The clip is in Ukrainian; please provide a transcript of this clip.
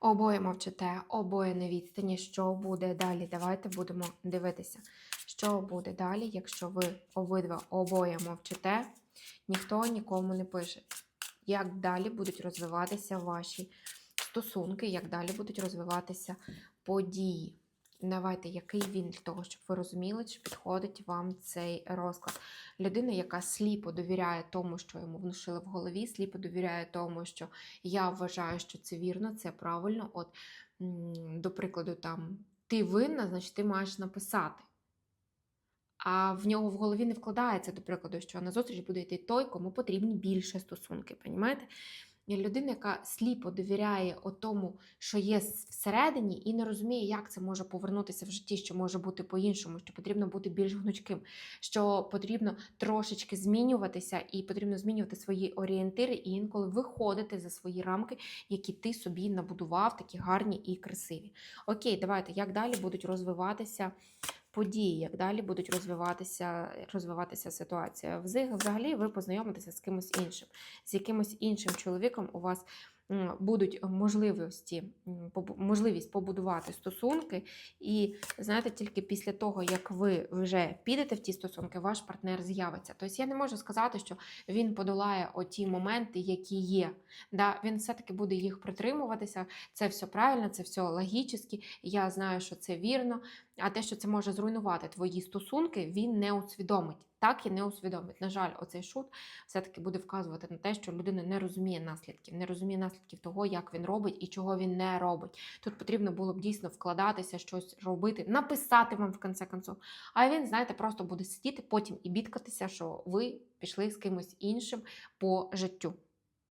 Обоє мовчите, обоє на відстані. Що буде далі? Давайте будемо дивитися, що буде далі, якщо ви обидва обоє мовчите, ніхто нікому не пише. Як далі будуть розвиватися ваші стосунки, як далі будуть розвиватися події. Давайте, який він для того, щоб ви розуміли, чи підходить вам цей розклад. Людина, яка сліпо довіряє тому, що йому внушили в голові, сліпо довіряє тому, що я вважаю, що це вірно, це правильно. От, до прикладу, там ти винна, значить ти маєш написати. А в нього в голові не вкладається, до прикладу, що на зустріч буде йти той, кому потрібні більше стосунки. Понімаєте? І людина, яка сліпо довіряє тому, що є всередині, і не розуміє, як це може повернутися в житті, що може бути по-іншому, що потрібно бути більш гнучким, що потрібно трошечки змінюватися, і потрібно змінювати свої орієнтири, і інколи виходити за свої рамки, які ти собі набудував, такі гарні і красиві. Окей, давайте як далі будуть розвиватися події, як далі будуть розвиватися, розвиватися ситуація. Взагалі, ви познайомитеся з кимось іншим, з якимось іншим чоловіком у вас будуть можливості, можливість побудувати стосунки, і знаєте, тільки після того, як ви вже підете в ті стосунки, ваш партнер з'явиться. Тобто я не можу сказати, що він подолає оті моменти, які є. Да, він все-таки буде їх притримуватися. Це все правильно, це все логічно. Я знаю, що це вірно. А те, що це може зруйнувати твої стосунки, він не усвідомить. Так і не усвідомить. На жаль, оцей шут все-таки буде вказувати на те, що людина не розуміє наслідків, не розуміє наслідків того, як він робить і чого він не робить. Тут потрібно було б дійсно вкладатися, щось робити, написати вам в кінці концов. А він, знаєте, просто буде сидіти потім і бідкатися, що ви пішли з кимось іншим по життю.